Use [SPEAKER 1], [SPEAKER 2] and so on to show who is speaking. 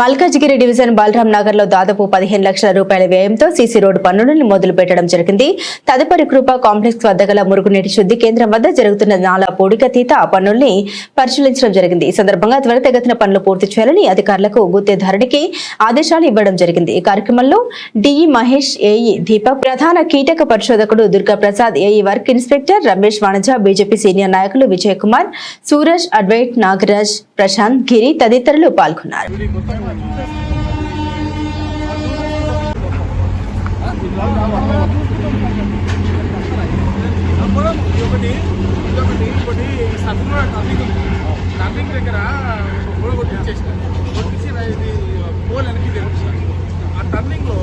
[SPEAKER 1] Malkajgiri division Balaram నగర్లో దాదాపు పదిహేను లక్షల రూపాయల వ్యయంతో సీసీ రోడ్డు పనులను మొదలు పెట్టడం జరిగింది. తదుపరి కృప కాంప్లెక్స్ వద్ద గల మురుగునీటి శుద్ధి కేంద్రం వద్ద జరుగుతున్న నాలా పూడికతీత పనుల్ని పరిశీలించడం జరిగింది. ఈ సందర్భంగా త్వరితగతిన పనులు పూర్తి చేయాలని అధికారులకు గుత్తేదారుడికి ఆదేశాలు ఇవ్వడం జరిగింది. ఈ కార్యక్రమంలో డిఈ మహేష్ ఏఈ దీపక్ ప్రధాన కీటక పరిశోధకుడు Durga Prasad AE work inspector Ramesh Vanaja BJP senior నాయకులు విజయ్ కుమార్ సూరజ్ అడ్వైట్ నాగరాజ్ ప్రశాంత్ గిరి తదితరులు పాల్గొన్నారు.
[SPEAKER 2] ఒకటి ఇదొకటి ఇంకోటి సత్తులో టర్నింగ్ ఉంది టర్నింగ్ దగ్గర గోడ కొట్టించేసిన కొట్టించి ఇది పోల్ వెనక్కి తెప్పించిన ఆ టర్నింగ్లో